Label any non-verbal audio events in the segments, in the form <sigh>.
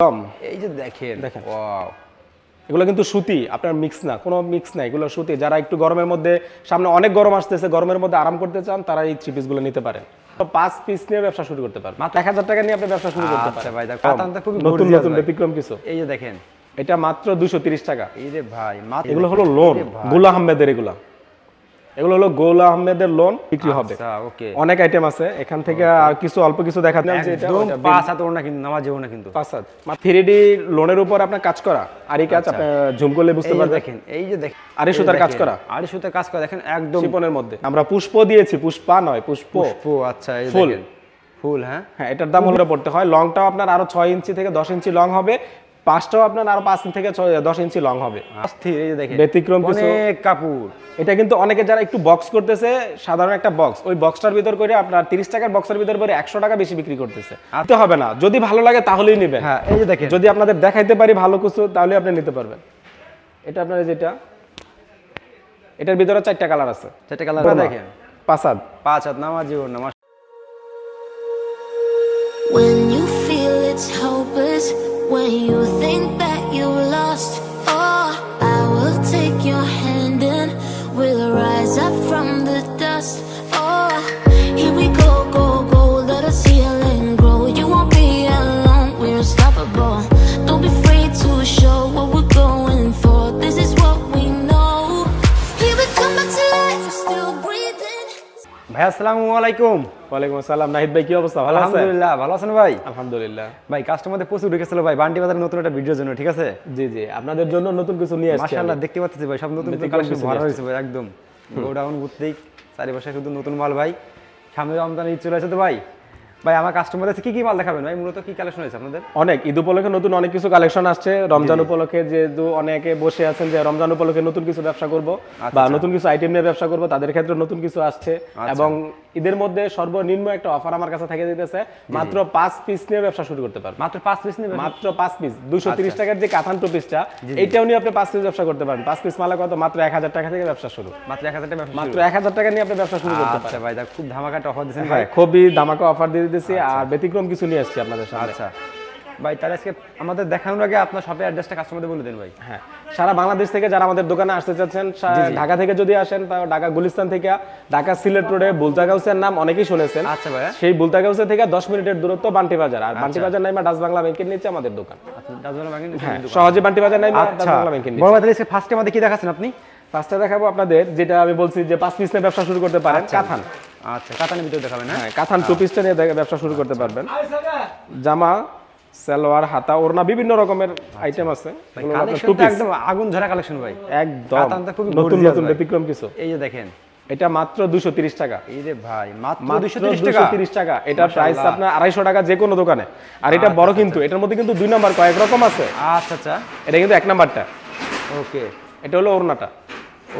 এই যে দেখেন দেখেন। ওয়াও। এগুলো কিন্তু সুতি আপনার মিক্স না কোনো মিক্স না এগুলো সুতি। যারা একটু গরমের মধ্যে সামনে অনেক গরম আসতেছে গরমের মধ্যে আরাম করতে চান তারা এই থ্রি পিসগুলো নিতে পারেন। পাঁচ পিস নিয়ে ব্যবসা শুরু করতে পারেন মাত্র এক হাজার টাকা নিয়ে আপনি ব্যবসা শুরু করতে আচ্ছা পারেন। ভাই, নতুন নতুন ব্যতিক্রম কিছু। এই যে দেখেন। এটা মাত্র দুশো তিরিশ টাকা। এই যে ভাই এগুলো হলো লোন যে আহমেদের এগুলা। এগুলো হলো গোলা আহমেদের লোন বিক্রি হবে। আচ্ছা অনেক আইটেম আছে। এখান থেকে আর কিছু অল্প কিছু দেখা যায় যে এটা পাঁচ হাত ওড়না কিন্তু নামাজ যেও না কিন্তু। পাঁচ হাত। থ্রি ডি লোনের উপর আপনার কাজ করা? আর এই কাজ আপনি ঝুম করলে বুঝতে পারবেন। দেখেন এই যে দেখেন এই সুতার কাজ করা? আড়ি সুতার কাজ করা দেখেন একদম শিপনের মধ্যে। আমরা পুষ্প দিয়েছি পুষ্পা নয় পুষ্প। পুষ্প আচ্ছা এই। দেখেন। ফুল হ্যাঁ? হ্যাঁ এটার দাম হলে পড়তে হয়। লংটাও আপনার আরও ছয় ইঞ্চি থেকে দশ ইঞ্চি লং হবে। পাঁচটাও আপনার আরও পাঁচ থেকে ছয়- দশ ইঞ্চি লং হবে। অস্থির এই যে দেখেন ব্যতিক্রম কিছু অনেক কাপড়। এটা কিন্তু অনেকে যারা একটু বক্স করতেছে সাধারণ একটা বক্স ওই বক্সটার ভিতর করে আপনার তিরিশ টাকার বক্সের ভিতর করে একশো টাকা বেশি বিক্রি করতেছে। নিতে হবে না যদি ভালো লাগে তাহলেই নেবেন। হ্যাঁ এই যে দেখেন। যদি আপনাদের দেখাইতে পারি ভালো কিছু তাহলে আপনি নিতে পারবেন। এটা আপনার যেটা এটার ভিতরে চারটা কালার আছে। চারটে কালার দেখেন। পাসাদ পাঁচ হাত নামাজ যেও নামাজ when you think that you lost, আসসালামু আলাইকুম। ওয়ালাইকুম আসসালাম। নাহিদ ভাই কি অবস্থা? ভালো আছেন? আলহামদুলিল্লাহ ভালো আছেন ভাই? আলহামদুলিল্লাহ। ভাই কাস্টমারদের প্রচুর ঢুকেছিল ভাই। বান্টি বাজারে নতুন একটা ভিডিওর জন্য ঠিক আছে? জি জি। আপনাদের জন্য নতুন কিছু নিয়ে আসছি মাশাআল্লাহ দেখতে পাচ্ছি ভাই সব নতুন কালেকশন ভরা হয়েছে ভাই একদম। গোডাউন ঘুরতেই চারিপাশে শুধু নতুন মাল ভাই। সামনে রমজান ঈদ চলে আসে তো ভাই? ভাই আমার কাস্টমার আছে কি কি মাল দেখাবেন? ভাই মূলত কি কালেকশন হয়েছে আপনাদের? অনেক। ঈদ উপলক্ষে নতুন অনেক কিছু কালেকশন আসছে। রমজান উপলক্ষে যেহেতু অনেকে বসে আছেন যে রমজান উপলক্ষে নতুন কিছু ব্যবসা করব বা নতুন কিছু আইটেম নিয়ে ব্যবসা করব তাদের ক্ষেত্রে নতুন কিছু আসছে। এবং ঈদের মধ্যে সর্বনিম্ন একটা অফার আমার কাছে থেকে দিতেছে। মাত্র পাঁচ পিস নিয়ে ব্যবসা শুরু করতে পারবেন মাত্র পাঁচ পিস নিয়ে মাত্র পাঁচ পিস দুশো তিরিশ টাকার যে কাঁথান টু পিসটা এইটাও নিয়ে আপনি পাঁচ পিস ব্যবসা করতে পারেন। পাঁচ পিস মালা কত? মাত্র এক হাজার টাকা থেকে ব্যবসা শুরু। মাত্র এক হাজার টাকা মাত্র এক হাজার টাকা নিয়ে আপনি ব্যবসা শুরু করতে পারেন। আচ্ছা ভাই দেখ খুব ধামাকাটা অফার দিয়েছেন ভাই। হ্যাঁ খুবই ধামাকা অফার দিয়ে দিতেছি। আর ব্যতিক্রম কিছু নিয়ে আসছি আপনাদের সাথে আচ্ছা। ভাই তাহলে আজকে আমাদের দেখানোর আগে আপনার শপের অ্যাড্রেসটা কাস্টমারদের বলে দেন ভাই। হ্যাঁ সারা বাংলাদেশ থেকে যারা আমাদের দোকানে আসতে চাচ্ছেন ঢাকা থেকে যদি আসেন তাও ঢাকা গুলিস্তান থেকে ঢাকা সিলেট রোডে বুলতাগাউসের নাম অনেকেই শুনেছেন। আচ্ছা ভাইয়া। সেই বুলতাগাউসে থেকে দশ মিনিটের দূরত্ব বান্টি বাজার। আর বান্টি বাজার নাইমা ডাচ বাংলা ব্যাংকের নিচে আমাদের দোকান। নিচে হ্যাঁ দোকান। সহজে বান্টি বাজার নাইমা ডাচ আচ্ছা। বাংলা ব্যাংকের নিচে। বড় ভাই ফার্স্টে আমাদের কি দেখাচ্ছেন আপনি? পাঁচটা দেখাবো আপনাদের যেটা আমি বলছি যে পাঁচ পিস নিয়ে ব্যবসা শুরু করতে পারেন কাথান। আচ্ছা কাতানের ভিতরে দেখাবেন হ্যাঁ? হ্যাঁ কাথান টু পিসটা নিয়ে ব্যবসা শুরু করতে পারবেন। জামা সালোয়ার হাতা ওড়না বিভিন্ন রকমের আইটেম আছে। two piece। একদম আগুন ঝরা কালেকশন ভাই। একদম। নতুন নতুন ব্যতিক্রম কিছু। এই যে দেখেন। এটা মাত্র দুশো তিরিশ টাকা। এই যে ভাই মাত্র মাত্র দুশো তিরিশ দুশো টাকা তিরিশ টাকা। এটার প্রাইস আপনার আড়াইশো টাকা যে কোনো দোকানে। আর এটা বড় কিন্তু এটার মধ্যে কিন্তু দুই নাম্বার কয়েক রকম আছে। আচ্ছা আচ্ছা। এটা কিন্তু এক নাম্বারটা। ওকে। এটা হলো ওড়নাটা।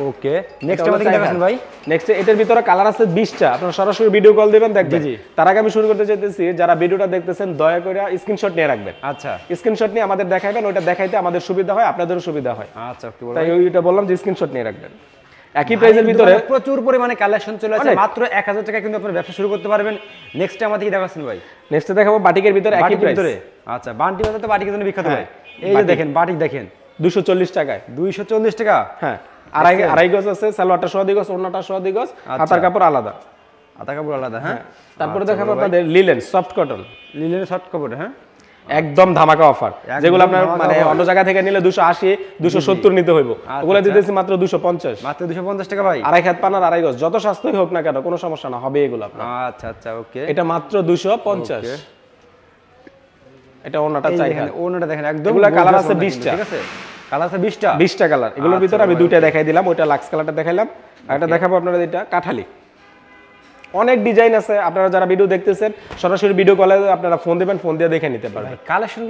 ওকে নেক্সট আমাদের কি দেখাচ্ছেন ভাই? নেক্সট এটার ভিতরে কালার আছে বিশটা। আপনারা সরাসরি ভিডিও কল দিবেন দেখবেন। তার আগে আমি শুরু করতে চাইতেছি যারা ভিডিওটা দেখতেছেন দয়া করে স্ক্রিনশট নিয়ে রাখবেন। আচ্ছা। স্ক্রিনশট নিয়ে আমাদের দেখাবেন ওইটা দেখাইতে আমাদের সুবিধা হয় আপনাদেরও সুবিধা হয়। আচ্ছা তাই ওইটা বললাম যে স্ক্রিনশট নিয়ে রাখবেন। একই প্রাইসের ভিতরে প্রচুর পরিমাণে কালেকশন চলে আসে মাত্র এক হাজার টাকা কিন্তু আপনার ব্যবসা শুরু করতে পারবেন। নেক্সট আমাদের কি দেখাচ্ছেন ভাই? নেক্সট দেখাবো বাটিকের ভিতরে একই ভিতরে। আচ্ছা বান্টি বাজার তো বাটিকের জন্য বিখ্যাত ভাই। হ্যাঁ, এই যে দেখেন বাটিক দেখেন। দুশো চল্লিশ টাকায়। দুইশো চল্লিশ টাকা? হ্যাঁ। আড়াই আড়াই গজ আছে সালোয়ারটা সোয়া দিগজ ওড়নাটা সোয়া দিগজ হাতার কাপড় আলাদা। আধা কাপড় আলাদা হ্যাঁ? তারপরে দেখাবো আপনাদের লিলেন সফট কটন লিলের শর্ট কাপড় হ্যাঁ? একদম ধামাকা অফার যেগুলো আপনার মানে অন্য জায়গা থেকে নিলে দুশো আশি দুশো সত্তর নিতে হইব। ওগুলো আচ্ছা। দিতেছি মাত্র দুশো পঞ্চাশ। মাত্র দুশো পঞ্চাশ টাকা ভাই? আড়াই খাত পানার আড়াই গজ যত সস্তাই হোক না কেন কোনো সমস্যা না হবে এগুলো আপনার। আচ্ছা আচ্ছা ওকে। এটা মাত্র দুশো পঞ্চাশ। এটা ওনাটা চাই ওনাটা দেখেন একদম gorgeous আছে ওড়না 20 টা। কিন্তু, ঠিক আছে? কালার আছে বিশটা? বিশটা কালার এগুলোর আচ্ছা, ভিতরে আমি দুইটা দেখাই দিলাম ওইটা লাক্স কালারটা দেখাইলাম। আর একটা দেখাবো আপনারা এটা কাঠালি। অনেক ডিজাইন আছে আপনারা যারা ভিডিও দেখতেছেন সরাসরি ভিডিও কলে আপনারা ফোন দিবেন ফোন দিয়ে দেখে নিতে পারবেন।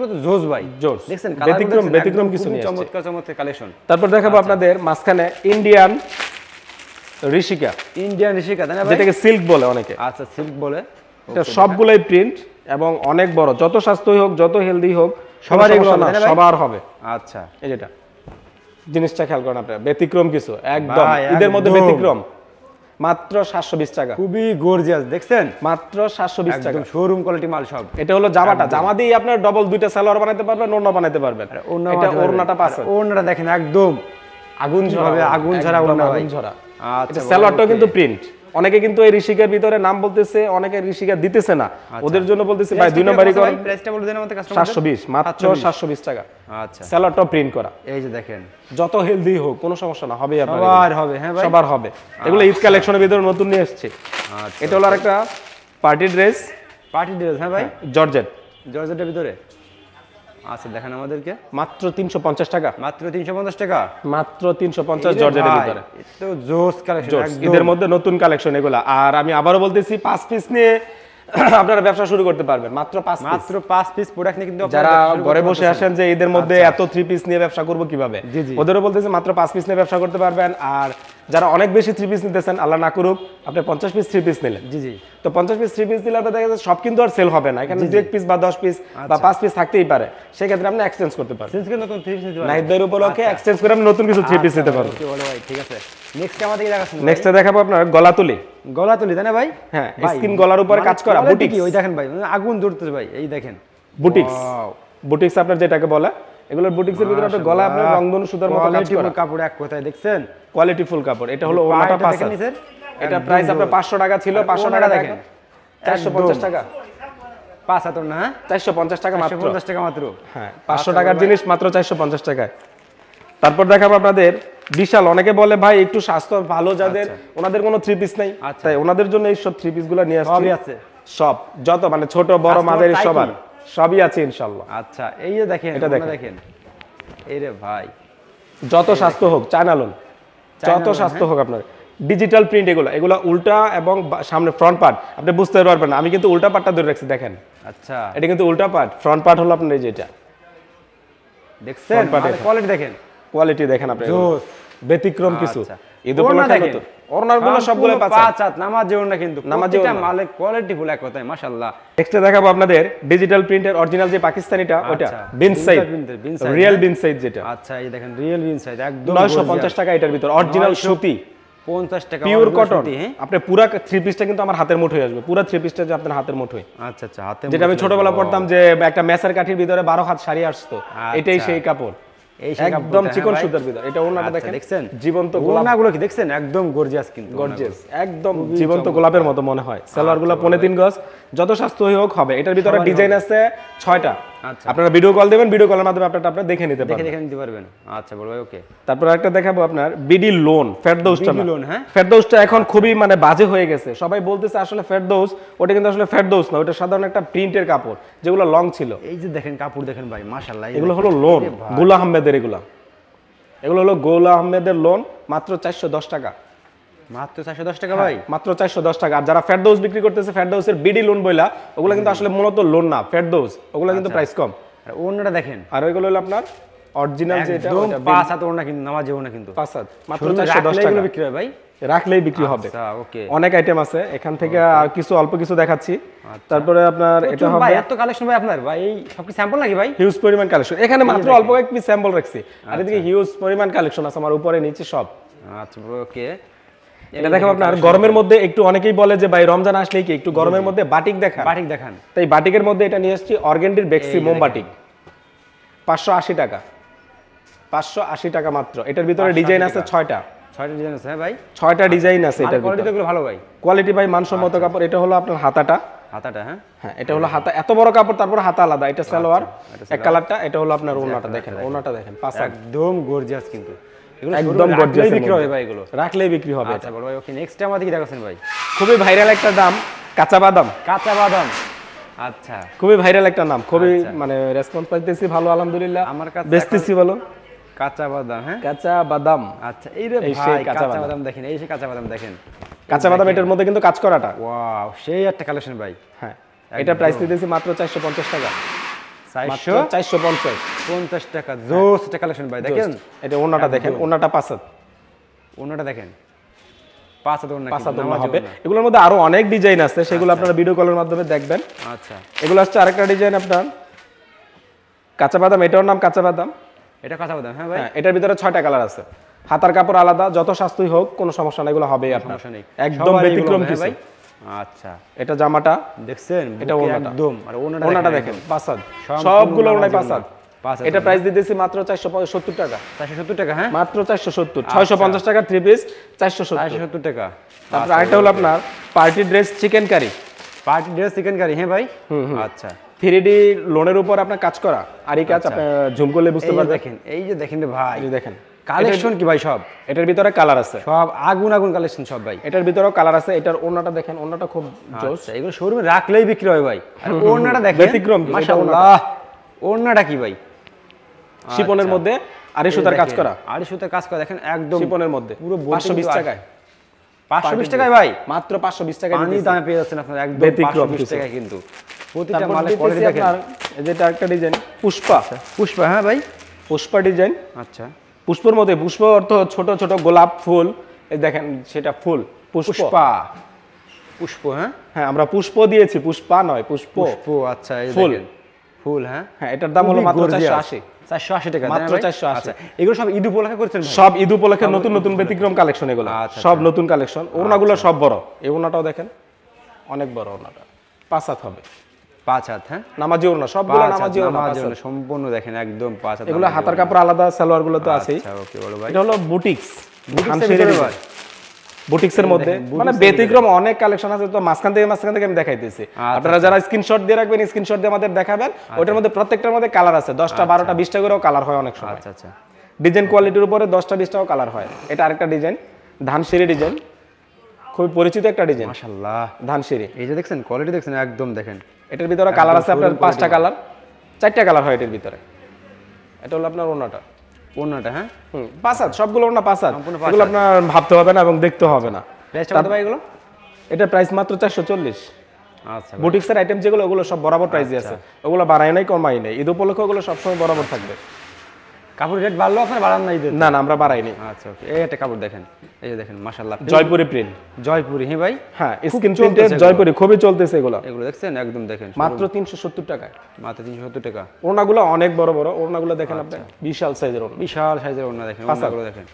তো জোস ভাই। জোস। দেখছেন ব্যতিক্রম- ব্যতিক্রম কিছু আসছে। চমৎকার চমৎকার কালেকশন তারপর দেখাবো আচ্ছা। আপনাদের মাঝখানে ইন্ডিয়ান ঋষিকা। ইন্ডিয়ান ঋষিকা তাই না যেটাকে সিল্ক বলে অনেকে। আচ্ছা সিল্ক বলে। এটা সবগুলাই প্রিন্ট এবং অনেক বড়। যত স্বাস্থ্যই হোক যত হেলদি হোক সবার সবার হবে, আচ্ছা এই যেটা। জিনিসটা খেয়াল করেন আপনারা ব্যতিক্রম কিছু একদম ঈদের মধ্যে ব্যতিক্রম। মাত্র সাতশো বিশ টাকা। খুবই গর্জিয়াস দেখছেন? মাত্র সাতশো বিশ টাকা। শোরুম কোয়ালিটি মাল সব। এটা হলো জামাটা জামা দিয়ে আপনার ডবল দুইটা সালোয়ার বানাতে পারবেন ওড়না বানাতে পারবেন। এটা ওড়নাটা পাচ্ছে ওড়নাটা দেখেন একদম। আগুন ঝরা আগুন ঝরা ওড়না আগুন ঝরা। আচ্ছা, সালোয়ারটাও কিন্তু প্রিন্ট অনেকে কিন্তু এই ঋষিকের ভিতরে নাম বলতেছে অনেকে ঋষিকা দিতেছে না। ওদের জন্য বলতেছে ভাই দুই নম্বরই করেন প্রাইসটা বলে দেন আমাদের কাস্টমার সাতশো বিশ মাত্র সাতশো বিশ। টাকা। আচ্ছা। সালোয়ারটাও প্রিন্ট করা। এই যে দেখেন। যত হেলদি হোক কোনো সমস্যা না হবে আপনার সবার হবে হ্যাঁ ভাই? সবার হবে। এগুলো ঈদ কালেকশনের ভিতরে নতুন নিয়ে এসছে। আচ্ছা এটা হলো আরেকটা পার্টি ড্রেস পার্টি ড্রেস হ্যাঁ ভাই? জর্জেট। জর্জেটের ভিতরে? আচ্ছা দেখেন আমাদেরকে। মাত্র তিনশো পঞ্চাশ টাকা। মাত্র তিনশো পঞ্চাশ টাকা? মাত্র তিনশো পঞ্চাশ এই রে জর্জেটের ভিতরে। তো জোস কালেকশন মধ্যে নতুন কালেকশন এগুলা। আর আমি আবারও বলতেছি পাঁচ পিস নিয়ে <clears throat> আপনারা ব্যবসা শুরু করতে পারবেন। মাত্র পাঁচ মাত্র পাঁচ পিস প্রোডাক্ট নিয়ে কিন্তু যারা ঘরে বসে আসেন যে ঈদের মধ্যে এত থ্রি পিস নিয়ে ব্যবসা করব কীভাবে। ওদেরও বলতেছে মাত্র পাঁচ পিস নিয়ে ব্যবসা করতে পারবেন। আর যারা অনেক বেশি থ্রি পিস নিতেছেন আল্লাহ না করুক আপনি পঞ্চাশ পিস থ্রি পিস নিলেন। জি জি। তো পঞ্চাশ পিস থ্রি পিস দিলে আপনার দেখা যাচ্ছে সব কিন্তু আর সেল হবে না। এখানে দু এক পিস বা দশ পিস বা আচ্ছা। পাঁচ পিস থাকতেই পারে। সেক্ষেত্রে আপনি এক্সচেঞ্জ করতে পারবেন। সিন্স নতুন থ্রি পিস নিতে নাইট ডের উপলক্ষে এক্সচেঞ্জ করে আপনি নতুন কিছু থ্রি পিস নিতে পারবেন। ভাই ঠিক আছে। নেক্সট আমাদের দেখাচ্ছেন নেক্সট দেখাবো আপনার গলা তুলি গলা তুলি তাই না ভাই? হ্যাঁ, ভাই, skin গলার উপরে কাজ করা, quality বুটিক্স। কি? ওই দেখেন ভাই আগুন জ্বলতেছে ভাই এই দেখেন। বুটিক্স Wow, বুটিক্স আপনার যেটাকে বলে এগুলোর বুটিক্সের ভিতরে আপনার গলা আপনার। রংধনু সুতার মতো কাজ করা। কাপড় এক কথায় দেখছেন? কোয়ালিটি ফুল কাপড়। এটা হলো ওনাটা পাঁচ? এটা প্রাইস আপনার জোর। পাঁচশো টাকা ছিল আর পাঁচশো ওনাটা টাকা দেখেন। দেখেন চারশো পঞ্চাশ একদম। টাকা। পাঁচ হাতর না হ্যাঁ? চারশো পঞ্চাশ টাকা মাত্র। পঞ্চাশ টাকা মাত্র। হ্যাঁ পাঁচশো টাকার জিনিস মাত্র চারশো পঞ্চাশ টাকায়। তারপর দেখাবো আপনাদের বিশাল। অনেকে বলে ভাই একটু স্বাস্থ্য ভালো যাদের ওনাদের কোনো থ্রি পিস নেই। আচ্ছা। তাই ওনাদের জন্য এই সব থ্রি পিসগুলো নিয়ে আসছি। সবই আছে। সব যত মানে ছোট বড় মাঝারি সবার। সবই আছে ইনশাল্লাহ আচ্ছা এই যে দেখেন এটা এটা দেখেন। এই রে ভাই। যত স্বাস্থ্য হোক চায়না লোন যত স্বাস্থ্য হোক আপনার। ডিজিটাল প্রিন্ট এগুলো এগুলো উল্টা এবং সামনে ফ্রন্ট পার্ট আপনি বুঝতে পারবেন আমি কিন্তু উল্টা পার্টটা ধরে রাখছি দেখেন। আচ্ছা। এটা কিন্তু উল্টা পার্ট ফ্রন্ট পার্ট হলো আপনার এই যেটা দেখছেন? Front কোয়ালিটি দেখেন। কোয়ালিটি দেখেন আপনি। ব্যতিক্রম কিছু। আচ্ছা। ঈদ উপলক্ষে দেখেন। নতুন। সবগুলো পাঁচ পাঁচ হাত নামাজ ওড়না কিন্তু। নামাজি মালে কোয়ালিটি ফুল এক কথায় মাশাআল্লাহ। নেক্সটে দেখাবো আপনাদের ডিজিটাল প্রিন্টের অরিজিনাল যে পাকিস্তানিটা ওটা বিন সাইড digital print এর, bin side, real? Bin Saeed যেটা। আচ্ছা এই দেখেন রিয়েল বিন সাইজ একদম নয়শো পঞ্চাশ টাকা এটার ভিতর অরিজিনাল সুতি। টাকা পিওর কটন হ্যাঁ। আপনি পুরা থ্রি পিসটা কিন্তু আমার হাতের মুঠোয় আসবে। পুরো থ্রি পিসটা যে আপনার হাতের মুঠোয়। আচ্ছা আচ্ছা হাতে যেটা আমি। ছোটবেলা পড়তাম যে একটা মেসার কাঠির ভিতরে বারো হাত শাড়ি আসতো। এটাই আচ্ছা। সেই কাপড়। এই একদম চিকন সুতার ভিতর। এটা ওনাটা আচ্ছা, দেখেন। দেখছেন? জীবন্ত গোলাপ। ওনাগুলো কি দেখছেন? একদম গর্জিয়াস কিন্তু গর্জিয়াস একদম জীবন্ত গোলাপের মতো মনে হয়। সালোয়ারগুলো গুলো পনে তিন গজ। যত স্বাস্থ্য হোক হবে। এটার ভিতরে ডিজাইন আছে ছয়টা। আচ্ছা। আপনারা ভিডিও কল দেবেন ভিডিও কলের মাধ্যমে আপনারা আপনারা দেখে নিতে পারবেন দেখে নিতে পারবেন। আচ্ছা বড় ভাই ওকে। তারপর একটা দেখাবো আপনার বিডি লোন ফেরদৌসটা BD না? loan, হ্যাঁ? ফেরদৌসটা এখন খুবই মানে বাজে হয়ে গেছে। সবাই বলতেছে আসলে ফেরদৌস ওটা কিন্তু আসলে ফেরদৌস না ওটা সাধারণ একটা প্রিন্টের কাপড় যেগুলো লং ছিল। এই যে দেখেন কাপড় দেখেন ভাই মাশাআল্লাহ এগুলো হলো লোনগুলা আহমেদের এগুলা। এগুলো হলো গোলা আহমেদের লোন মাত্র চারশো দশ টাকা। মাত্র চারশো দশ টাকা ভাই। মাত্র চারশো দশ টাকা। আর যারা ফেরদৌস বিক্রি করতেছে ফেরদৌসের বিডি লোন বইলা ওগুলো কিন্তু আসলে মূলত লোন না ফেরদৌস। ওগুলো কিন্তু প্রাইস কম। আর দেখেন। আর ওইগুলো হলো আপনার অরিজিনাল যেটা একদম ওটা পাঁচ হাত ওড়না কিন্তু কিন্তু। পাঁচ হাত। মাত্র শোরুমে চারশো দশ রাখলে টাকা। বিক্রি হয় ভাই। রাখলেই বিক্রি হবে। আচ্ছা ওকে। অনেক আইটেম আছে। এখান থেকে আর কিছু অল্প কিছু দেখাচ্ছি। তারপরে আপনার এটা প্রচুর ভাই এত কালেকশন ভাই আপনার। ভাই সব কি স্যাম্পল নাকি ভাই? হিউজ পরিমাণ কালেকশন এখানে মাত্র অল্প কয়েক পিস স্যাম্পল রাখছি। আর এদিকে হিউজ পরিমাণ কালেকশন আছে। আমার উপরে নিচে সব। আচ্ছা ওকে। এটা দেখো আপনার গরমের মধ্যে একটু অনেকেই বলে যে ভাই রমজান আসলেই কি একটু গরমের মধ্যে বাটিক দেখা বাটিক দেখান। তাই বাটিকের মধ্যে এটা নিয়ে এসেছি অর্গেন্ডির বেক্সি মোম বাটিক পাঁচশো আশি টাকা। পাঁচশো আশি টাকা মাত্র। এটার ভিতরে ডিজাইন আছে। ছয়টা। ছয়টা ডিজাইন আছে হ্যাঁ ভাই? ছয়টা ডিজাইন আছে এটার কোয়ালিটি ভালো ভাই। কোয়ালিটি ভাই মানসম্মত কাপড়। এটা হলো আপনার হাতাটা। হাতাটা হ্যাঁ? হ্যাঁ এটা হলো হাতা। এত বড় কাপড় তারপর হাতা আলাদা। এটা সালোয়ার। এটা এক কালারটা এটা হলো আপনার ওনাটা দেখেন ওনাটা দেখেন। পাঁচ। একদম গর্জিয়াস কিন্তু। একদম একদম গর্জিয়াস বিক্রি হবে ভাই এগুলো। রাখলেই বিক্রি হবে আচ্ছা বড় ভাই ওকে নেক্সট আমাদের কি দেখাচ্ছেন ভাই। খুবই ভাইরাল একটা দাম কাঁচা বাদাম। কাঁচা বাদাম। আচ্ছা। খুবই ভাইরাল একটা নাম খুবই মানে রেসপন্স পাইতেছি ভালো আলহামদুলিল্লাহ। আমার কাছে বেচতেছি বলো। কাঁচা বাদাম হ্যাঁ? কাঁচা বাদাম। আচ্ছা এই রে ভাই কাঁচা বাদাম। দেখেন এই সেই কাঁচা বাদাম দেখেন। কাঁচা বাদাম এটার মধ্যে কিন্তু কাজ করাটা। ওয়াও সেই একটা কালেকশন ভাই। হ্যাঁ এটা প্রাইস দিতেছি মাত্র চারশো পঞ্চাশ টাকা। চারশো? পঞ্চাশ। পঞ্চাশ টাকা। জোস একটা কালেকশন ভাই দেখেন? এটা ওনাটা দেখেন ওনাটা পাঁচ হাত। অন্যটা দেখেন। পাঁচ হাজার পাঁচ হাত ওড়না হবে। এগুলোর মধ্যে আরও অনেক ডিজাইন আছে সেগুলো আপনারা ভিডিও কলের মাধ্যমে দেখবেন। আচ্ছা। এগুলো আরেকটা ডিজাইন আপনার। কাঁচা বাদাম এটার নাম কাঁচা বাদাম। এটা হ্যাঁ ভাই? হ্যাঁ এটার ভিতরে ছয়টা কালার আছে। হাতার কাপড় আলাদা যত সাশ্রয়ী হোক কোনো সমস্যা নাই এগুলো হবেই আপনার। একদম ব্যতিক্রম হ্যাঁ কিছু। আচ্ছা। এটা জামাটা দেখছেন? এটা একদম আর ওনাটা ওনাটা দেখেন। পাসাদ। সবগুলো পাসাদ। এটা প্রাইস দিতেছি মাত্র চারশো সত্তর টাকা। চারশো সত্তর টাকা হ্যাঁ? মাত্র চারশো সত্তর। ছয়শো পঞ্চাশ টাকা থ্রি পিস চারশো সত্তর। টাকা। তারপর আরেকটা হলো আপনার party dress chikankari party dress chikankari হ্যাঁ ভাই? আচ্ছা। থ্রি ডি লোনের উপর আপনার কাজ করা। আর এই কাজ আপনি ঝুম করলে বুঝতে পারবেন। দেখেন এই যে দেখেন ভাই। দেখেন। কালেকশন কি ভাই সব? এটার ভিতরে কালার আছে। সব আগুন আগুন কালেকশন সব ভাই। এটার ভিতরেও কালার আছে এটার ওনাটা দেখেন ওনাটা খুব জোস। আচ্ছা এগুলো শোরুমে রাখলেই বিক্রি হয় ভাই। আর ওড়নাটা দেখেন ব্যতিক্রম মাশাআল্লাহ। ওড়নাটা কি ভাই? শিপনের আচ্ছা। মধ্যে আড়াই সুতার কাজ করা। আড়াই সুতার কাজ করা দেখেন একদম শিপনের মধ্যে। পুরো পাঁচশো বিশ টাকায়। পাঁচশো বিশ টাকায় ভাই? মাত্র পাঁচশো বিশ টাকায় পানি দামে পেয়ে যাচ্ছেন আপনার একদম ব্যতিক্রম পাঁচশো বিশ কিছু। টাকায় কিন্তু। প্রতিটা মালের কোয়ালিটি দেখেন। যেটা একটা ডিজাইন পুষ্পা। পুষ্পা হ্যাঁ ভাই? পুষ্পা ডিজাইন আচ্ছা। পুষ্পর মধ্যে পুষ্প অর্থ ছোট ছোট গোলাপ ফুল। দেখেন সেটা ফুল পুষ্প। পুষ্পা। হ্যাঁ? হ্যাঁ আমরা পুষ্প দিয়েছি পুষ্পা নয় পুষ্প। পুষ্প আচ্ছা ফুল। ফুল হ্যাঁ? হ্যাঁ এটার দাম হলো মাত্র। চারশো আশি। চারশো আশি টাকা মাত্র? 480 আচ্ছা এগুলো সব ঈদ উপলক্ষে করছেন সব ঈদ উপলক্ষে নতুন নতুন ব্যতিক্রম কালেকশন এগুলো। আচ্ছা, সব নতুন কালেকশন ওনাগুলো সব বড়। এই ওনাটাও দেখেন। অনেক বড় ওনাটা পাঁচ হাত হবে। পাঁচ হাত হ্যাঁ? নামাজি ওড়না সবগুলো নামাজি ওড়না নামাজ পাঁচ হাত। ওড়না, সম্পূর্ণ দেখেন একদম পাঁচ হাত এগুলো হাতার কাপড় আলাদা সালোয়ারগুলো তো আছেই। আচ্ছা ওকে বড় ভাই। এটা হলো বুটিক্স। বুটিক্সের ভিতরে ভাই? বুটিক্সের মধ্যে। মানে ব্যতিক্রম অনেক কালেকশন আছে তো মাঝখান থেকে মাঝখান থেকে আমি দেখাইতেছি। আচ্ছা, আপনারা যারা স্ক্রিনশট দিয়ে রাখবেন স্ক্রিনশট দিয়ে আমাদের দেখাবেন ওটার মধ্যে প্রত্যেকটার মধ্যে কালার আছে দশটা বারোটা বিশটা করেও কালার হয় অনেক সময়। আচ্ছা আচ্ছা। ডিজাইন কোয়ালিটির উপরে দশটা বিশটাও কালার হয়। এটা আরেকটা ডিজাইন ধানসিঁড়ি ডিজাইন খুবই পরিচিত একটা ডিজাইন মাশাআল্লাহ। ধানসিঁড়ি। এই যে দেখছেন কোয়ালিটি দেখছেন একদম দেখেন। এটার ভিতরে কালার আছে আপনার পাঁচটা কালার চারটা কালার হয় এটার ভিতরে। এটা হলো আপনার ওনাটা ওড়নাটা হ্যাঁ? হুম পাঁচ হাত সবগুলো ওনা পাঁচ হাত এগুলো আপনার ভাবতে হবে না এবং দেখতে হবে না। প্রাইসটা কত ভাই এগুলো? এটা প্রাইস মাত্র চারশো চল্লিশ। আচ্ছা। বুটিক্সের আইটেম যেগুলো ওগুলো সব বরাবর প্রাইসই আছে। ওগুলো বাড়ায় নাই কমাই নাই। ঈদ উপলক্ষে ওগুলো সবসময় বরাবর থাকবে। কাপড় রেট বাড়লো আপনার বাড়ান নাই না না আমরা বাড়াইনি। আচ্ছা ওকে এই একটা কাপড় দেখেন। এই যে দেখেন মাশাআল্লাহ। জয়পুরি প্রিন্ট জয়পুরি হ্যাঁ ভাই? হ্যাঁ খুব স্ক্রিন প্রিন্টের জয়পুরি খুবই চলতেছে এগুলো। এগুলো দেখছেন? একদম দেখেন মাত্র তিনশো সত্তর টাকায়। মাত্র তিনশো সত্তর টাকা। ওড়নাগুলো অনেক বড় বড় ওড়নাগুলো দেখেন আপনি বিশাল সাইজের ওড়না। বিশাল সাইজের ওড়না দেখেন ওড়নাগুলো দেখেন।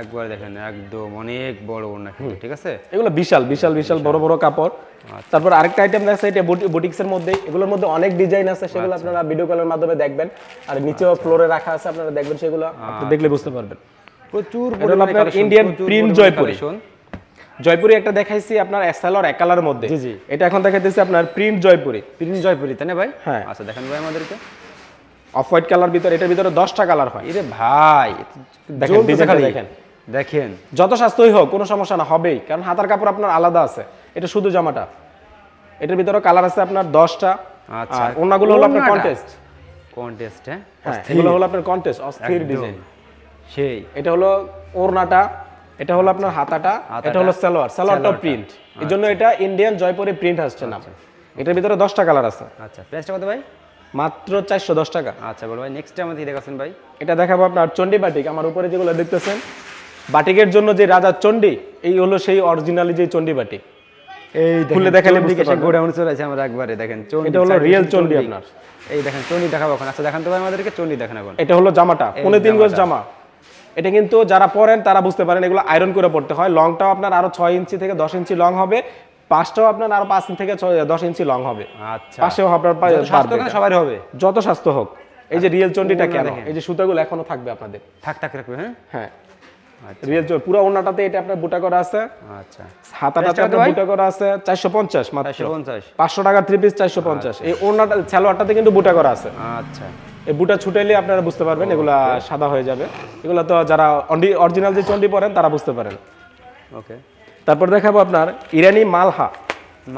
একবার দেখেন একদম অনেক বড় ওড়না কিন্তু, ঠিক আছে? এগুলো বিশাল বিশাল বিশাল বড় বড় কাপড়। আচ্ছা। তারপর আরেকটা আইটেম আছে এটা বুটিক্সের মধ্যে এগুলোর মধ্যে অনেক ডিজাইন আছে সেগুলো আচ্ছা। আপনারা ভিডিও কলের মাধ্যমে দেখবেন। আর নিচেও ফ্লোরে রাখা আছে আপনারা দেখবেন সেগুলো। আপনি দেখলে বুঝতে পারবেন। প্রচুর আপনার print পরিমাণে জয়পুরি। জয়পুরি একটা দেখাইছি আপনার এক্সেলর এক কালার মধ্যে। জি, জি। এটা এখন দেখাইতেছি আপনার প্রিন্ট জয়পুরি। প্রিন্ট জয়পুরি তাই না ভাই? হ্যাঁ। আচ্ছা দেখেন ভাই আমাদেরকে। অফ হোয়াইট কালার ভিতরে এটার ভিতরে দশটা কালার হয়। এরে ভাই দেখেন, দেখেন। দেখেন যত স্বাস্থ্যই হোক কোনো সমস্যা না হবেই। কারণ হাতার কাপড় আপনার আলাদা আছে। এটা শুধু জামাটা। এটার ভিতরে কালার আছে আপনার দশটা। আচ্ছা ওনাগুলো হলো আপনার কন্টেস্ট কন্টেস্ট হ্যাঁ? হ্যাঁ এগুলো হলো আপনার কন্টেস্ট অস্থির ডিজাইন সেই। এটা হলো ওড়নাটা এটা হলো আপনার হাতাটা এটা হলো সালোয়ার সালোয়ারটা। প্রিন্ট এই জন্য এটা ইন্ডিয়ান জয়পুরি প্রিন্ট আসছে না। এটার ভিতরে দশটা কালার আছে। আচ্ছা প্রাইসটা কত ভাই? মাত্র চারশো দশ টাকা। আচ্ছা বলো ভাই নেক্সট আমাদের দেখাচ্ছেন ভাই। এটা দেখাবো আপনার চণ্ডী বাটিক আমার উপরে যেগুলো দেখতেছেন বাটিকের জন্য যে রাজা চণ্ডী এই হলো সেই অরিজিনালি যে চণ্ডী বাটিক। এই খুলে দেখালে বুঝতে পারবেন। গোডাউন চলে আছে আমরা একবারে দেখেন চন্ডি এটা হলো দেখেন চণ্ডী। আপনার। এই দেখেন চন্ডি দেখাবো এখন। আচ্ছা দেখান তো ভাই আমাদেরকে দেখেন এখন। এটা হলো জামাটা তিন গজ জামা। এটা কিন্তু যারা পরেন তারা বুঝতে পারেন এগুলো আয়রন করে পড়তে হয়। লংটাও আপনার আরও ছয় ইঞ্চি থেকে দশ ইঞ্চি লং হবে। পাঁচটাও আপনার আরও পাঁচ থেকে দশ ইঞ্চি লং হবে। আচ্ছা। পাশেও আপনার হবে। যত স্বাস্থ্য হোক। এই যে রিয়েল চন্ডিটা ওড়না কেন। এই যে সুতাগুলো এখনও থাকবে আপনাদের। থাক থাক রাখবে হ্যাঁ? হ্যাঁ। আচ্ছা। রিয়েল পুরো ওড়নাটাতে এটা আপনার বুটা করা আছে। আচ্ছা। হাতাটাতে Price টা কত আপনার বুটা করা আছে চারশো পঞ্চাশ মাত্র। চারশো পঞ্চাশ। পাঁচশো টাকা থ্রি পিস চারশো পঞ্চাশ। এই ওড়নাটা সালোয়ারটাতে কিন্তু বুটা করা আছে। আচ্ছা। এই বুটা ছুটাইলে আপনারা বুঝতে পারবেন এগুলা সাদা হয়ে যাবে। এগুলা তো যারা অরিজিনাল যে চন্ডি পরেন তারা বুঝতে পারেন। ওকে। তারপর দেখাবো আপনার ইরানি মালহা।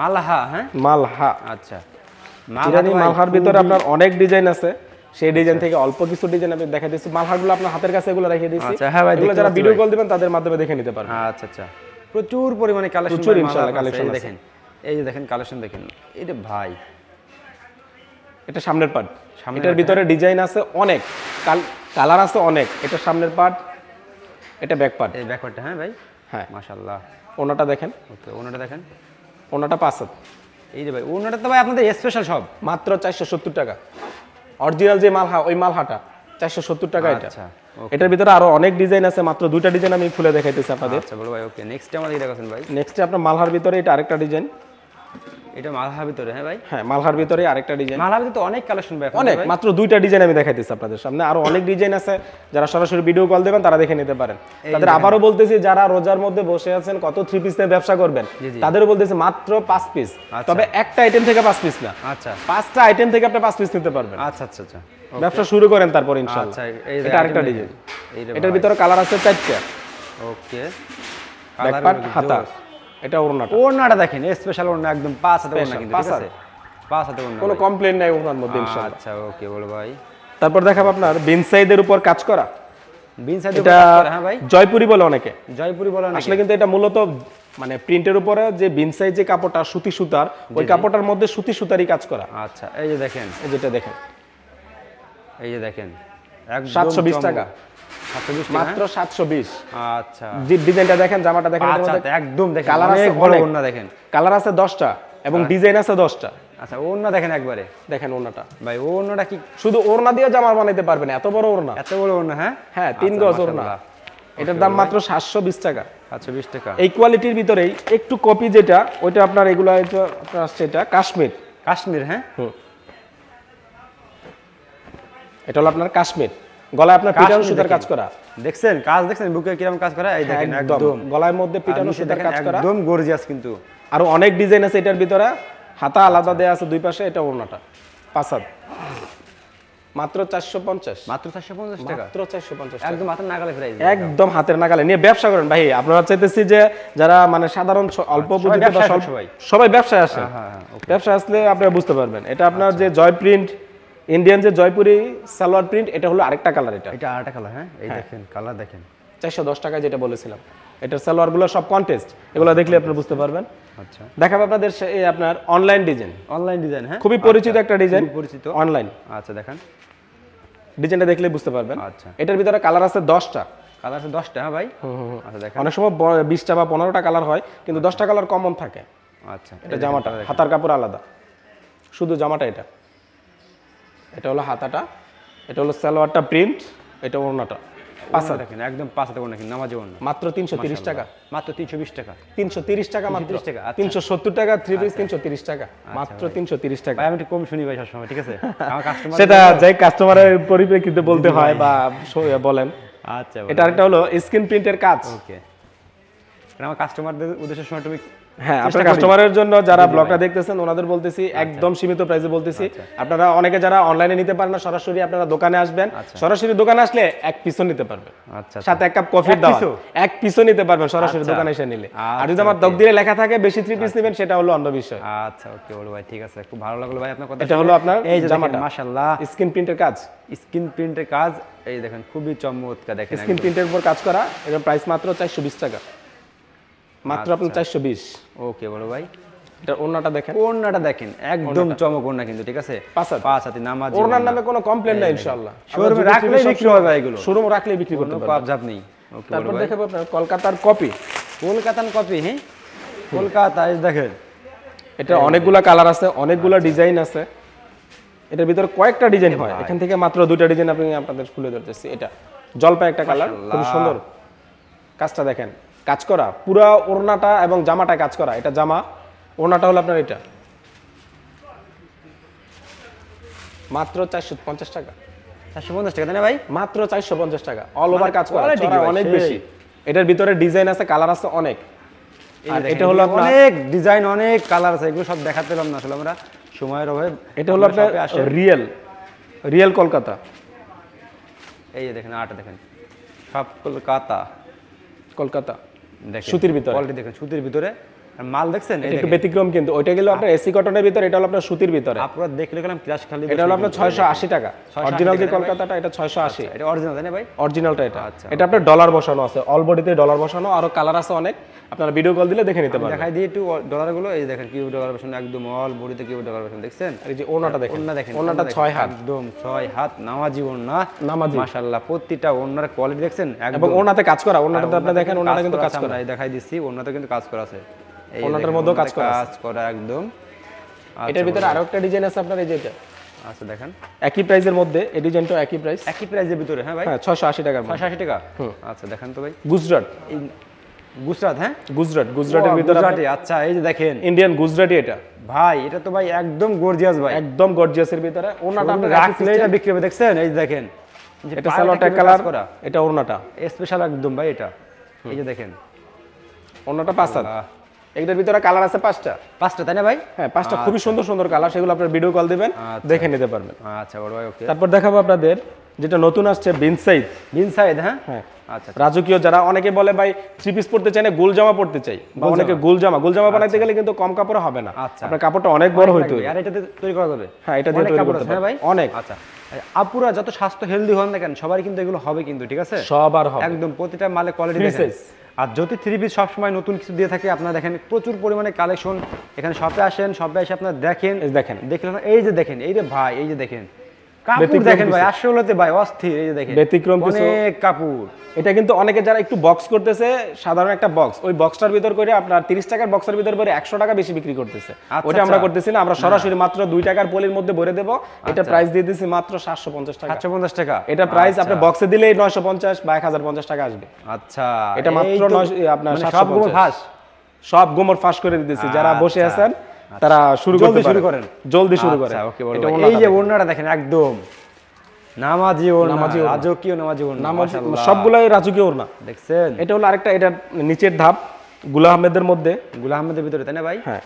মালহা হ্যাঁ? মালহা। আচ্ছা। ইরানি মালহার ভিতরে আপনার অনেক ডিজাইন আছে। সেই ডিজাইন থেকে অল্প কিছু ডিজাইন আমি দেখা দিচ্ছি। মালহারগুলো আপনার হাতের কাছে এগুলো রেখে দিচ্ছি। আচ্ছা, হ্যাঁ ভাই, যারা ভিডিও কল দিবেন তাদের মাধ্যমে দেখে নিতে পারবেন। আচ্ছা আচ্ছা। প্রচুর পরিমাণে কালেকশন প্রচুর ইনশাআল্লাহ আছে। দেখেন। এই যে দেখেন কালেকশন দেখেন। যে ভাই। এটা সামনের পার্ট এটার ভিতরে ডিজাইন আছে অনেক। কালার আছে অনেক। এটা সামনের পার্ট এটা ব্যাক পার্ট এই ব্যাকওয়ার্ডটা হ্যাঁ ভাই? হ্যাঁ। মাশাআল্লাহ। ওনাটা দেখেন। ওকে ওনাটা দেখেন। ওনাটা পাঁচ এই যে ভাই ওনাটা তো ভাই আপনাদের স্পেশাল সব। মাত্র চারশো সত্তর টাকা। অরিজিনাল যে মালহা ওই মালহাটা চারশো সত্তর টাকা এটা। আচ্ছা এটার ভিতরে আরও অনেক ডিজাইন আছে মাত্র দুইটা ডিজাইন আমি খুলে দেখাইতেছি আপনাদের। আচ্ছা বলো ভাই ওকে নেক্সট আমাদের দেখাচ্ছেন ভাই। নেক্সট আপনার মালহার ভিতরে এটা আরেকটা ডিজাইন এটা মালহার ভিতরে হ্যাঁ ভাই? হ্যাঁ মালহার ভিতরে আরেকটা ডিজাইন মালহার ভিতরে তো অনেক কালেকশন ভাই অনেক মাত্র দুইটা ডিজাইন আমি দেখাইতেছি আপনাদের সামনে। আরও অনেক ডিজাইন আছে যারা সরাসরি ভিডিও কল দেবেন তারা দেখে নিতে পারেন। তাদের আবারও বলতেছি যারা রোজার মধ্যে বসে আছেন কত থ্রি পিস নিয়ে ব্যবসা করবেন। তাদেরও বলতেছি মাত্র পাঁচ পিস আচ্ছা। তবে একটা আইটেম থেকে পাঁচ পিস না। আচ্ছা। পাঁচটা আইটেম থেকে আপনি পাঁচ পিস নিতে পারবেন। আচ্ছা আচ্ছা আচ্ছা। ব্যবসা শুরু করেন তারপর ইনশাআল্লাহ। আচ্ছা এটা আরেকটা ডিজাইন এটার ভিতরে কালার আছে চারটা। ওকে পার্ট হাতা। এটা ওড়নাটা। ওড়নাটা দেখেন স্পেশাল ওড়না একদম পাঁচ হাতে ওড়না কিন্তু পাঁচ ঠিক আছে? পাঁচ হাতে ওড়না কোনো কমপ্লেন নাই ওড়নার মধ্যে ইনশাআল্লাহ। আচ্ছা ওকে বড় ভাই। তারপর দেখাবো আপনার বিন সাইদের উপর কাজ করা। বিন সাইড এটা হ্যাঁ ভাই? জয়পুরি বলে অনেকে। জয়পুরি বলা নাকি আসলে কিন্তু এটা মূলত মানে প্রিন্টের উপরে যে বিনসাই যে কাপড়টা সুতি সুতার ওই কাপড়টার মধ্যে সুতি সুতারই কাজ করা। আচ্ছা এই যে দেখেন। এই যেটা দেখেন। এই যে দেখেন। একদম 720 চমক। টাকা। 720 টাকা মাত্র সাতশো বিশ। আচ্ছা। ডিজাইনটা দেখেন জামাটা দেখেন পাঁচ একদম দেখেন কালার আছে অনেক। দেখেন। কালার আছে দশটা এবং ডিজাইন আছে দশটা। আচ্ছা ওড়না দেখেন একবারে। দেখেন ওড়নাটা। ভাই ওড়নাটা কি শুধু ওড়না দিয়ে জামা বানাইতে পারবেন এত বড় ওড়না। এত বড় ওড়না হ্যাঁ? হ্যাঁ তিন আচ্ছা, গজ ওড়না। এটার দাম মাত্র সাতশো বিশ টাকা। আচ্ছা বিশ টাকা। এই কোয়ালিটির ভিতরেই একটু কপি যেটা ওইটা আপনার এগুলো হয়তো আপনার আসছে এটা কাশ্মীর। কাশ্মীর হ্যাঁ? এটা হলো আপনার কাশ্মীর। গলায় আপনার পিটানো সুতার কাজ করা? দেখছেন কাজ দেখছেন বুকে কীরকম কাজ করা? এই দেখেন একদম। গলার মধ্যে পিটানো সুতার কাজ করা। একদম গর্জিয়াস কিন্তু। আরও অনেক ডিজাইন আছে এটার ভিতরে। হাতা আলাদা দেয়া আছে দুই পাশে এটা ওড়নাটা। মাত্র চারশো পঞ্চাশ। মাত্র চারশো পঞ্চাশ টাকা? মাত্র চারশো পঞ্চাশ একদম নাগালে প্রাইস একদম। হাতের নাগালে। নিয়ে ব্যবসা করেন ভাই আপনারা চাইতেছি যে যারা মানে সাধারণ অল্প সবাই ব্যবসায় স্বল্প- সবাই। সবাই ব্যবসায় আসে। হ্যাঁ, হ্যাঁ, আসলে আপনারা বুঝতে পারবেন। এটা আপনার যে জয় প্রিন্ট ইন্ডিয়ান যে জয়পুরি সালোয়ার প্রিন্ট এটা হলো আরেকটা কালার এটা। এটা আরেকটা কালার হ্যাঁ? এই দেখেন কালার দেখেন। চারশো দশ টাকায় যেটা বলেছিলাম। এটার সালোয়ারগুলো সব কন্টেস্ট এগুলো দেখলে আপনি বুঝতে পারবেন। আচ্ছা। দেখাবো আপনাদের এই আপনার অনলাইন ডিজাইন অনলাইন ডিজাইন হ্যাঁ? খুবই পরিচিত একটা ডিজাইন খুবই পরিচিত। অনলাইন আচ্ছা দেখেন। ডিজাইনটা দেখলে বুঝতে পারবেন। আচ্ছা। এটার ভিতরে কালার আছে দশটা। কালার আছে দশটা হ্যাঁ ভাই? আচ্ছা দেখেন। অনেক সময় বিশটা বা পনেরোটা কালার হয় কিন্তু দশটা কালার কমন থাকে। আচ্ছা এটা জামাটা হাতার কাপড় আলাদা। শুধু জামাটা এটা। এটা হলো হাতাটা এটা হলো সালোয়ারটা প্রিন্ট এটা ওড়নাটা। পাঁচ দেখেন একদম পাঁচ ওড়না কিন্তু নামাজি ওড়না। মাত্র তিনশো তিরিশ টাকা। মাত্র তিনশো বিশ টাকা। তিনশো তিরিশ টাকা মাত্র। 330 টাকা, আচ্ছা। তিনশো সত্তর টাকা থ্রি পিস তিনশো তিরিশ টাকা। মাত্র তিনশো তিরিশ টাকা। আমি একটু কম শুনি ভাই সবসময় ঠিক আছে? আমার কাস্টমার সেটা যাই কাস্টমারের পরিপ্রেক্ষিতে বলতে হয় বা বলেন। আচ্ছা এটা আরেকটা হলো স্ক্রিন প্রিন্টের কাজ। ওকে আমার কাস্টমারদের উদ্দেশ্যে সময় তুমি হ্যাঁ আপনার কাস্টমারের জন্য যারা ব্লগটা দেখতেছেন ওনাদের বলতেছি একদম সীমিত প্রাইসে বলতেছি। আপনারা অনেকে যারা অনলাইনে নিতে পারেন না সরাসরি আপনারা দোকানে আসবেন। সরাসরি দোকানে আসলে এক পিসও নিতে পারবেন। আচ্ছা সাথে এক কাপ কফির দাও এক পিসও নিতে পারবেন সরাসরি আচ্ছা। দোকানে এসে নিলে। আর আচ্ছা, যদি আমার. তকদিরে লেখা থাকে বেশি থ্রি পিস নেবেন সেটা হলো অন্য বিষয়। আচ্ছা ওকে ভাই ঠিক আছে। খুব ভালো লাগল ভাই আপনার কথা এটা হলো আপনার এই জামাটা। মাশাআল্লাহ। স্ক্রিন প্রিন্টের কাজ। স্ক্রিন প্রিন্টের কাজ এই দেখেন খুবই চমৎকার দেখেন স্ক্রিন প্রিন্টের উপর কাজ করা এর প্রাইস মাত্র চারশো বিশ টাকা। মাত্র আচ্ছা। আপনার চারশো বিশ। ওকে বড় ভাই। এটা ওড়নাটা দেখেন। ওড়নাটা দেখেন একদম চমক ওড়না কিন্তু ঠিক আছে? পাঁচ পাঁচ হাতি নামাজ ওড়নার নামে কোনো কমপ্লেন নাই ইনশাআল্লাহ। শোরুমে রাখলেই বিক্রি হবে এগুলো। শোরুম রাখলেই বিক্রি করতে পারবেন পাপ ঝাপ নেই। তারপর দেখাবো আপনার কলকাতার কপি। কলকাতান কপি হ্যাঁ? কলকাতা এই দেখেন। এটা অনেকগুলা কালার আছে অনেকগুলা ডিজাইন আছে। এটার ভিতরে কয়েকটা ডিজাইন হয়। এখান থেকে মাত্র দুইটা ডিজাইন আপনি আপনাদের খুলে ধরতেছি। এটা জলপাই একটা কালার খুব সুন্দর। কাজটা দেখেন। কাজ করা পুরা ওড়নাটা এবং জামাটা কাজ করা এটা জামা ওড়নাটা হলো আপনার এটা। মাত্র চারশো পঞ্চাশ টাকা। চারশো পঞ্চাশ টাকা তাই না ভাই? মাত্র চারশো পঞ্চাশ টাকা। অল ওভার মানে কাজ করা অনেক বেশি। এটার ভিতরে ডিজাইন আছে কালার আছে অনেক। আর এটা হলো আপনার অনেক ডিজাইন অনেক কালার আছে এগুলো সব দেখাতে পেলাম না আসলে আমরা। সময়ের অভাবে এটা হলো আপনার রিয়েল রিয়েল কলকাতা। এই যে দেখেন আটা দেখেন। সব কলকাতা কলকাতা। সুতির ভিতরে। কোয়ালিটি দেখেন সুতির ভিতরে মাল দেখছেন? একটু ব্যতিক্রম কিন্তু ওইটা গেল আপনার এসি কটনের ভিতরে এটা হলো আপনার সুতির ভিতরে। আপনারা দেখলে গেলাম ক্রাশ খালি এটা হলো আপনার ছয়শো আশি টাকা। অরিজিনাল যে কলকাতাটা এটা ছয়শো আশি। এটা অরিজিনাল তাই না ভাই? অরিজিনালটা এটা। আচ্ছা, এটা আপনার ডলার বসানো আছে অল বডিতে ডলার বসানো আরও কালার আছে অনেক। আপনারা ভিডিও কল দিলে দেখে নিতে পারবেন। দেখাই একটু ডলারগুলো এই দেখেন ডলার বসানো একদম অল বডিতে ডলার বসানো দেখছেন? এই যে ওনাটা দেখেন। ওন্না দেখেন ওনাটা হাত। একদম হাত নামাজি ওন্না নামাজি। মাশাআল্লাহ প্রতিটা ওন্নার কোয়ালিটি দেখছেন? এবং ওনাতে কাজ করা ওনাটাতে আপনি দেখেন ওনাটা কিন্তু কাজ করা দেখাই দিচ্ছি ওন্নাতে কিন্তু কাজ করা আছে। দেখেন, মধ্যেও কাজ করা কাজ করা একদম। আচ্ছা, এটার ভিতরে আরও একটা ডিজাইন আছে আপনার এই যে এটা। আচ্ছা দেখেন। একই প্রাইসের মধ্যে এই ডিজাইনটাও একই প্রাইস একই প্রাইজের ভিতরে হ্যাঁ ভাই? হ্যাঁ ছয়শো আশি মধ্যে। ছয়শো আশি টাকা? আচ্ছা দেখেন তো ভাই। গুজরাট। এই গুজরাট হ্যাঁ? গুজরাট গুজরাটের ভিতরে গুজরাটে আচ্ছা এই যে দেখেন। ইন্ডিয়ান গুজরাটি এটা। ভাই এটা তো ভাই একদম গর্জিয়াস ভাই। একদম গর্জিয়াসের ভিতরে। ওনাটা আপনি রাখলে এটা বিক্রি হবে দেখছেন? এই যে দেখেন। এটা সালোয়ারটা কালার করা। এটা ওড়নাটা। স্পেশাল একদম ভাই এটা। এই যে দেখেন। ওড়নাটা পাঁচ এটার ভিতরে কালার আছে পাঁচটা। পাঁচটা তাই না ভাই? হ্যাঁ পাঁচটা খুবই সুন্দর সুন্দর কালার সেগুলো আপনার ভিডিও কল দিবেন আচ্ছা। দেখে নিতে পারবেন। আচ্ছা বড় ভাই ওকে তারপর দেখাবো আপনাদের যেটা নতুন আসছে বিনসাইড বিন সাইড হ্যাঁ? হ্যাঁ। আচ্ছা রাজকীয় যারা অনেকে বলে ভাই থ্রি পিস পড়তে চাই না গোল জামা পড়তে চাই। বা অনেকে গোল জামা গোল জামা বানাইতে গেলে কিন্তু কম কাপড়ে হবে না। আচ্ছা। আপনার কাপড়টা অনেক বড় হইতে। আর এটাতে তৈরি করা যাবে? হ্যাঁ, এটা দিয়ে অনেক তৈরি করতে হ্যাঁ ভাই? অনেক। আচ্ছা। আপুরা যত স্বাস্থ্য হেলদি হন না কেন সবার কিন্তু এগুলো হবে কিন্তু ঠিক আছে? সবার হবে। একদম প্রতিটা মালে কোয়ালিটি দেখেন। আর যদি থ্রি পিস সবসময় নতুন কিছু দিয়ে থাকে আপনারা দেখেন প্রচুর পরিমাণে কালেকশন এখানে শপে আসেন শপে এসে আপনারা দেখেন দেখেন। দেখলেন এই যে দেখেন এই যে ভাই এই যে দেখেন কাপড় দেখেন ভাই। আসলেতে ভাই অস্থির এই যে দেখেন ব্যতিক্রম কিছু। অনেক কাপড়। এটা কিন্তু অনেকে যারা একটু বক্স করতেছে সাধারণ একটা বক্স ওই বক্সটার ভিতর করে আপনার তিরিশ টাকার বক্সের ভিতর করে একশো টাকা বেশি বিক্রি করতেছে। আচ্ছা, ওটা আমরা আচ্ছা। করতেছি না আমরা সরাসরি মাত্র দুই টাকার পলির মধ্যে ভরে দেবো। এটা প্রাইস দিয়ে দিচ্ছি মাত্র সাতশো পঞ্চাশ টাকা। সাতশো পঞ্চাশ টাকা। এটা প্রাইস আচ্ছা। আপনি বক্সে দিলেই নয়শো পঞ্চাশ বা এক হাজার পঞ্চাশ টাকা আসবে। আচ্ছা এটা মাত্র আপনার মানে 750 সবগুলো ফাঁস। সব গোমর ফাঁস করে দিতেছি যারা বসে আচ্ছা, আছেন তারা শুরু করতে শুরু করেন। জলদি শুরু করেন। আচ্ছা, এটা এই যে। ওড়নাটা দেখেন একদম। নামাজি ওড়না নামাজি রাজকীয় নামাজি ওড়না নামাজ সবগুলাই রাজকীয় ওড়না। দেখছেন? এটা হলো আরেকটা এটা নিচের ধাপগুলা আহমেদের মধ্যে। গুলা আহমেদের ভিতরে তাই না ভাই? হ্যাঁ।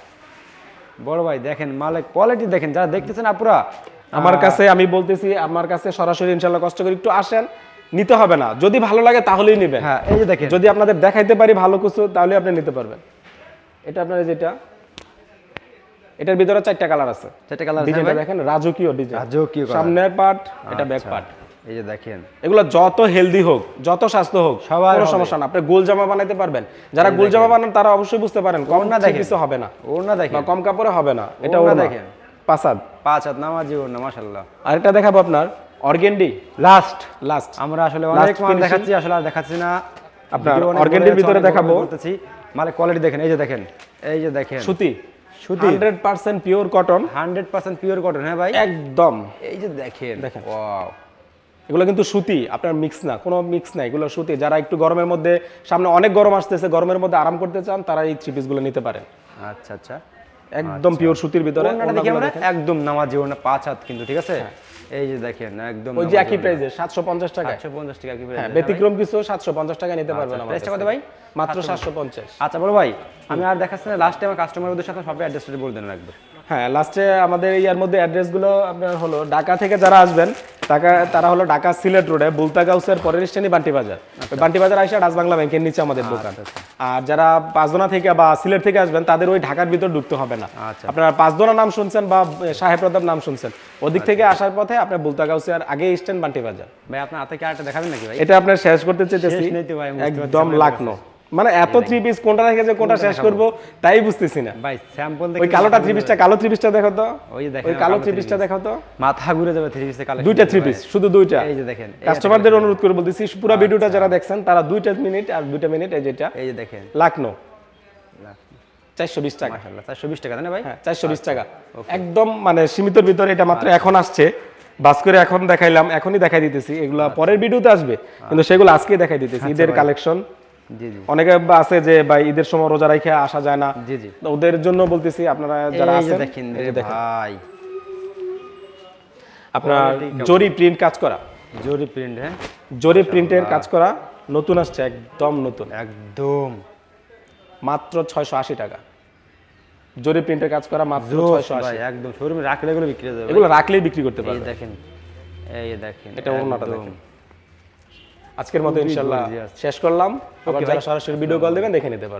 বড় ভাই দেখেন মালে কোয়ালিটি দেখেন যারা দেখতেছেন আপুরা। আমার কাছে আমি বলতেছি আমার কাছে সরাসরি ইনশাল্লাহ কষ্ট করে একটু আসেন নিতে হবে না। যদি ভালো লাগে তাহলেই নেবেন। হ্যাঁ এই যে দেখেন। যদি আপনাদের দেখাইতে পারি ভালো কিছু তাহলে আপনি নিতে পারবেন। এটা আপনার যেটা এটার ভিতরে চারটা কালার আছে। চারটে কালার আছে ডিজাইনটা দেখেন রাজকীয় ডিজাইন। রাজকীয়। সামনের পার্ট এটা ব্যাক আচ্ছা, পার্ট এই যে দেখেন। এগুলো যত হেলদি হোক যত স্বাস্থ্য হোক সবার কোনো সমস্যা না। আপনি গোল জামা বানাইতে পারবেন। যারা গোল জামা বানান তারা অবশ্যই বুঝতে পারেন কম না দেখেন। কিছু হবে না। ওড়না বা দেখেন কম কাপড়ে হবে না। এটা ওড়না দেখেন। পাসাদ পাঁচ হাত নামাজি ওড়না মাশাআল্লাহ। আরেকটা দেখাবো আপনার। অর্গেন্ডি লাস্ট লাস্ট আমরা আসলে অনেক মাল দেখাচ্ছি আসলে আর দেখাচ্ছি না। আপনার বড় ভিতরে দেখাবো। মানে কোয়ালিটি দেখেন এই যে দেখেন। এই যে দেখেন। সুতি। সুতি। Hundred percent pure cotton hundred percent pure cotton হ্যাঁ ভাই? একদম। এই যে দেখেন দেখেন। ওয়াও এগুলো কিন্তু সুতি আপনার মিক্স না কোনো মিক্স এগুলো সুতি। যারা একটু গরমের মধ্যে সামনে অনেক গরম আসতেছে গরমের মধ্যে আরাম করতে চান তারা এই থ্রি পিসগুলো নিতে পারেন। আচ্ছা আচ্ছা। একদম পিওর সুতির ভিতরে। একদম নামাজি পাঁচ হাত কিন্তু ঠিক আছে? এই যে দেখেন একদম ওই যে একই প্রাইসে সাতশো পঞ্চাশ টাকা টাকা হ্যাঁ ব্যতিক্রম কিছু সাতশো পঞ্চাশ টাকা নিতে পারবেন আমার প্রাইসটা কাছ। কত ভাই? মাত্র সাতশো পঞ্চাশ। আচ্ছা বলো ভাই আমি আর দেখাচ্ছি না লাস্টে আমার কাস্টমার ওদের সাথে সবাই অ্যাড্রেসটা বলে দেন একবার। হ্যাঁ লাস্টে আমাদের ইয়ার মধ্যে অ্যাড্রেসগুলো আপনার হলো ঢাকা থেকে যারা আসবেন ঢাকা তারা হলো ঢাকা সিলেট রোডে বুলতা গাউসের পরের স্টেশনই বান্টি বাজার ওই বান্টি বাজার আইসা ডাচ বাংলা ব্যাংকের নিচে আমাদের দোকান। আর যারা পাঁচদোনা থেকে বা সিলেট থেকে আসবেন তাদের ওই ঢাকার ভিতর ঢুকতে হবে না। আচ্ছা। আপনারা পাঁচদোনা নাম শুনছেন বা সাহেব প্রতাপ নাম শুনছেন ওদিক থেকে আসার পথে আপনার বুলতা গাউসিয়ার আগে স্ট্যান্ড বান্টি বাজার ভাই আপনার হাতে কি আরেকটা দেখাবেন নাকি ভাই? এটা আপনার শেষ করতে চেয়েছি। ভাই, একদম লাকনো। মানে এত থ্রি পিস কোনটা রেখে যে কোনটা শেষ করব তাই বুঝতেছি না। ভাই স্যাম্পল ওই কালোটা থ্রি পিসটা কালো থ্রি পিসটা দেখো তো। ওই দেখেন ওই কালো কালো থ্রি পিসটা দেখো তো। মাথা ঘুরে যাবে থ্রি পিসে কালেকশন দুইটা থ্রি পিস শুধু দুইটা। এই যে দেখেন কাস্টমারদের অনুরোধ করে বলতেছি পুরো ভিডিওটা যারা দেখছেন তারা দুইটা মিনিট আর দুইটা মিনিট এই যেটা। এই যে দেখেন। লাকনো। চারশো বিশ টাকা। মাশাআল্লাহ 420 টাকা তাই না ভাই? হ্যাঁ চারশো বিশ টাকা। একদম মানে সীমিতর ভিতরে এটা মাত্র এখন আসছে। বাস করে এখন দেখাইলাম এখনই দেখাই দিতেছি। এগুলা পরের ভিডিওতে আসবে। কিন্তু সেগুলো আজকে দেখাই দিতেছি ঈদের কালেকশন অনেকে আছে যে ভাই ঈদের সময় রোজা রাখে আসা যায় না। জি জি। ওদের জন্য বলতেছি আপনারা যারা আছেন দেখেন ভাই। আপনার জরি প্রিন্ট কাজ করা? জরি প্রিন্ট হ্যাঁ? জরি প্রিন্টের কাজ করা নতুন আসছে একদম নতুন। একদম। মাত্র ছয়শো আশি টাকা। জরি প্রিন্টের কাজ করা মাত্র ছয়শো আশি। একদম। শোরুমে রাখলে এগুলো বিক্রি হয়ে যাবে এগুলো রাখলেই বিক্রি করতে পারবে দেখেন এই দেখেন এটা ওড়নাটা দেখেন। আজকের মতো ইনশাল্লাহ শেষ করলাম। আবার যারা সরাসরি ভিডিও কল দেবেন দেখে নিতে পারবেন।